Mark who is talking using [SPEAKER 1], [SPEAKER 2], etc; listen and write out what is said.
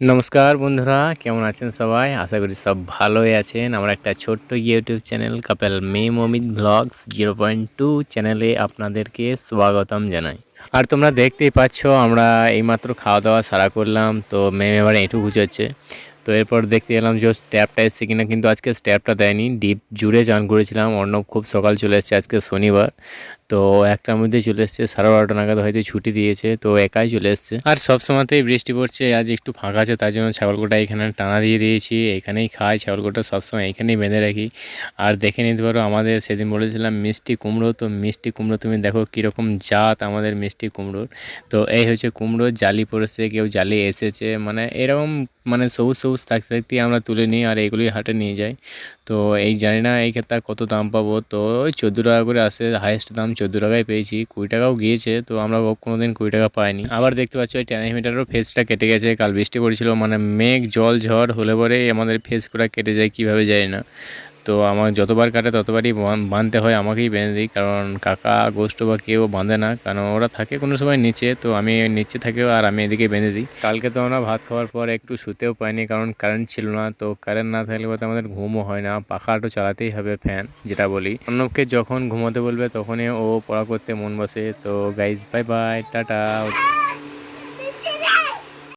[SPEAKER 1] নমস্কার বন্ধুরা, কেমন আছেন সবাই? আশা করি সব ভালোই আছেন। আমার একটা ছোট্ট ইউটিউব চ্যানেল কাপেল মে মমিত ব্লগস জিরো পয়েন্ট টু চ্যানেলে আপনাদেরকে স্বাগতম জানাই। আর তোমরা দেখতেই পাচ্ছ, আমরা এইমাত্র খাওয়া দাওয়া সারা করলাম, তো মেম এবার এঁটু গুছোচ্ছে তো এরপর দেখতে এলাম যে স্ট্যাপটা এসছে কিনা, কিন্তু আজকে স্ট্যাপটা দেয়নি। ডিপ জুড়ে চান করেছিলাম, অর্ণব খুব সকাল চলে এসছে আজকে শনিবার। তো একটার মধ্যে চলে এসছে, সাড়ে বারোটা নাগাদ হয়তো ছুটি দিয়েছে, তো একাই চলে এসছে। আর সব সময়তেই বৃষ্টি পড়ছে, আজ একটু ফাঁকা আছে, তার জন্য ছাগলকোটা এখানে টানা দিয়ে দিয়েছি, এখানেই খাই, ছাগলকোটা সবসময় এখানেই বেঁধে রাখি। আর দেখে নিতে পারো, আমাদের সেদিন বলেছিলাম মিষ্টি কুমড়ো, তো মিষ্টি কুমড়ো তুমি দেখো কীরকম জাত আমাদের মিষ্টি কুমড়োর। তো এই হচ্ছে কুমড়ো, জালি পড়েছে, কেউ জালি এসেছে মানে এরকম মানে সবুজ সবুজ থাকতে থাকতেই আমরা তুলে নিই আর এগুলি হাটে নিয়ে যাই। তো এই জানি না এই ক্ষেত্রে কত দাম পাবো। তো ওই চোদ্দ টাকা করে আসে হাইয়েস্ট দাম চোদ্দ টাকায় পেয়েছি। কুড়ি টাকাও গিয়েছে, তো আমরা কোনো দিন কুড়ি টাকা পাইনি। আবার দেখতে পাচ্ছি ওই ট্যানিমিটারও ফেসটা কেটে গেছে। কাল বৃষ্টি পড়েছিল মানে মেঘ, জল, ঝড় হলে পরে আমাদের ফেসগুলো কেটে যায়, কীভাবে যায় না। তো আমার যতবার কাটে ততবারই বাঁধতে হয়, আমাকেই বেঁধে দিই। কারণ কাকা, গোষ্ঠ বা কেউ বাঁধে না, কারণ ওরা থাকে কোনো সময় নিচে, তো আমি নিচে থাকেও আর আমি এদিকে বেঁধে দিই। কালকে তো আমরা ভাত খাওয়ার পর একটু শুতেও পাইনি, কারণ কারেন্ট ছিল না, তো কারেন্ট না থাকলে তো আমাদের ঘুমও হয় না। পাখাটা চালাতেই হবে ফ্যান যেটা বলি। অন্যকে যখন ঘুমোতে বলবে, তখনই ও পড়া করতে মন বসে। তো গাইজ বাই বাই টাটা।